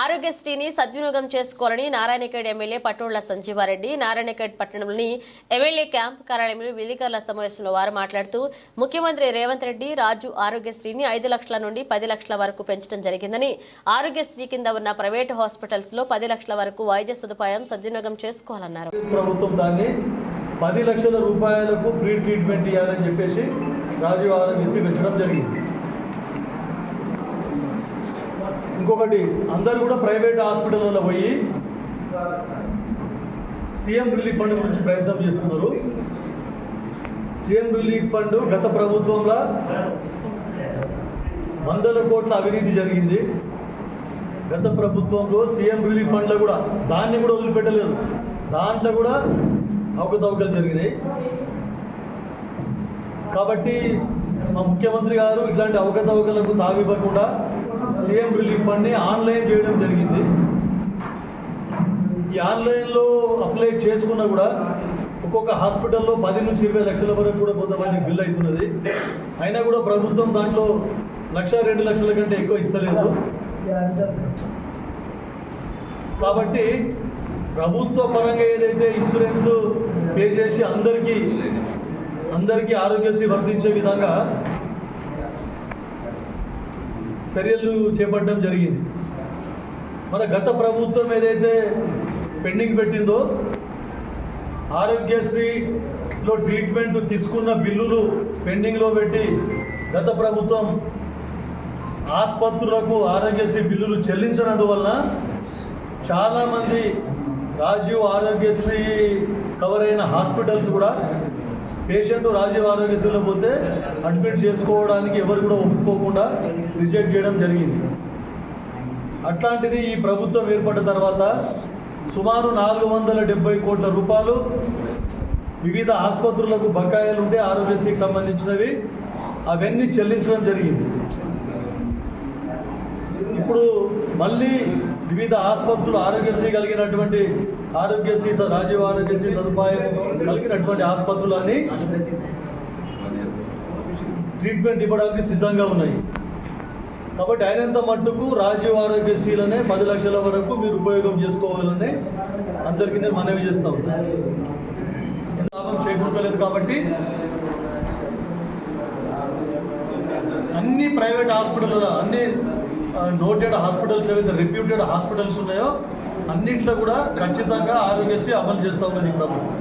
ఆరోగ్యశ్రీని సద్వినియోగం చేసుకోవాలని నారాయణఖేడ్ ఎమ్మెల్యే పట్టోళ్ళ సంజీవారెడ్డి నారాయణఖేడ్ పట్టణంలోని ఎమ్మెల్యే క్యాంప్ కార్యాలయంలో విలేకరుల సమావేశంలో వారు మాట్లాడుతూ ముఖ్యమంత్రి రేవంత్ రెడ్డి రాజు ఆరోగ్యశ్రీని ఐదు లక్షల నుండి పది లక్షల వరకు పెంచడం జరిగిందని ఆరోగ్యశ్రీ కింద ఉన్న ప్రైవేటు హాస్పిటల్స్లో పది లక్షల వరకు వైద్య సదుపాయం సద్వినియోగం చేసుకోవాలన్నారు. ప్రభుత్వం దాన్ని పది లక్షల రూపాయలకు ఫ్రీ ట్రీట్మెంట్ ఇవ్వాలని చెప్పేసి రాజీవ్ ఆరోగ్యశ్రీ పెట్టడం జరిగింది. ఇంకొకటి అందరు కూడా ప్రైవేట్ హాస్పిటల్లో పోయి సీఎం రిలీఫ్ ఫండ్ గురించి ప్రయత్నం చేస్తున్నారు. సీఎం రిలీఫ్ ఫండ్ గత ప్రభుత్వంలో వందల కోట్ల అవినీతి జరిగింది. గత ప్రభుత్వంలో సీఎం రిలీఫ్ ఫండ్లో కూడా దాన్ని కూడా వదిలిపెట్టలేదు. దాంట్లో కూడా అవకతవకలు జరిగినాయి. కాబట్టి మా ముఖ్యమంత్రి గారు ఇట్లాంటి అవకతవకలకు తావివ్వకుండా సీఎం రిలీఫ్ ఫండ్ని ఆన్లైన్ చేయడం జరిగింది. ఈ ఆన్లైన్లో అప్లై చేసుకున్నా కూడా ఒక్కొక్క హాస్పిటల్లో పది నుంచి ఇరవై లక్షల వరకు కూడా కొంతమంది బిల్ అవుతున్నది. అయినా కూడా ప్రభుత్వం దాంట్లో లక్ష రెండు లక్షల కంటే ఎక్కువ ఇస్తలేదు. కాబట్టి ప్రభుత్వ పరంగా ఏదైతే ఇన్సూరెన్స్ పే చేసి అందరికీ అందరికీ ఆరోగ్యశ్రీ వర్తించే విధంగా చర్యలు చేపట్టడం జరిగింది. మన గత ప్రభుత్వం ఏదైతే పెండింగ్ పెట్టిందో ఆరోగ్యశ్రీలో ట్రీట్మెంట్ తీసుకున్న బిల్లులు పెండింగ్లో పెట్టి గత ప్రభుత్వం ఆసుపత్రులకు ఆరోగ్యశ్రీ బిల్లులు చెల్లించినందువలన చాలామంది రాజీవ్ ఆరోగ్యశ్రీ కవర్ అయిన హాస్పిటల్స్ కూడా పేషెంట్ రాజీవ్ ఆరోగ్యశ్రీలో పోతే అడ్మిట్ చేసుకోవడానికి ఎవరు కూడా ఒప్పుకోకుండా రిజెక్ట్ చేయడం జరిగింది. అట్లాంటిది ఈ ప్రభుత్వం ఏర్పడిన తర్వాత సుమారు నాలుగు వందల డెబ్బై కోట్ల రూపాయలు వివిధ ఆసుపత్రులకు బకాయిలు ఉంటే ఆరోగ్యశ్రీకి సంబంధించినవి అవన్నీ చెల్లించడం జరిగింది. ఇప్పుడు మళ్ళీ వివిధ ఆసుపత్రులు ఆరోగ్యశ్రీ కలిగినటువంటి ఆరోగ్యశ్రీ స- రాజీవ్ ఆరోగ్యశ్రీ సదుపాయం కలిగినటువంటి ఆసుపత్రులన్నీ ట్రీట్మెంట్ ఇవ్వడానికి సిద్ధంగా ఉన్నాయి. కాబట్టి అయినంత మట్టుకు రాజీవ్ ఆరోగ్యశ్రీలనే పది లక్షల వరకు మీరు ఉపయోగం చేసుకోవాలని అందరికీ నేను మనవి చేస్తా ఉన్నాను లాభం చేకూరలేదు కాబట్టి అన్ని ప్రైవేట్ హాస్పిటల్ అన్ని నోటెడ్ హాస్పిటల్స్ ఏవైతే రిప్యూటెడ్ హాస్పిటల్స్ ఉన్నాయో అన్నింటిలో కూడా ఖచ్చితంగా ఆరోగ్యశ్రీ అమలు చేస్తా ఉన్నది ప్రభుత్వం.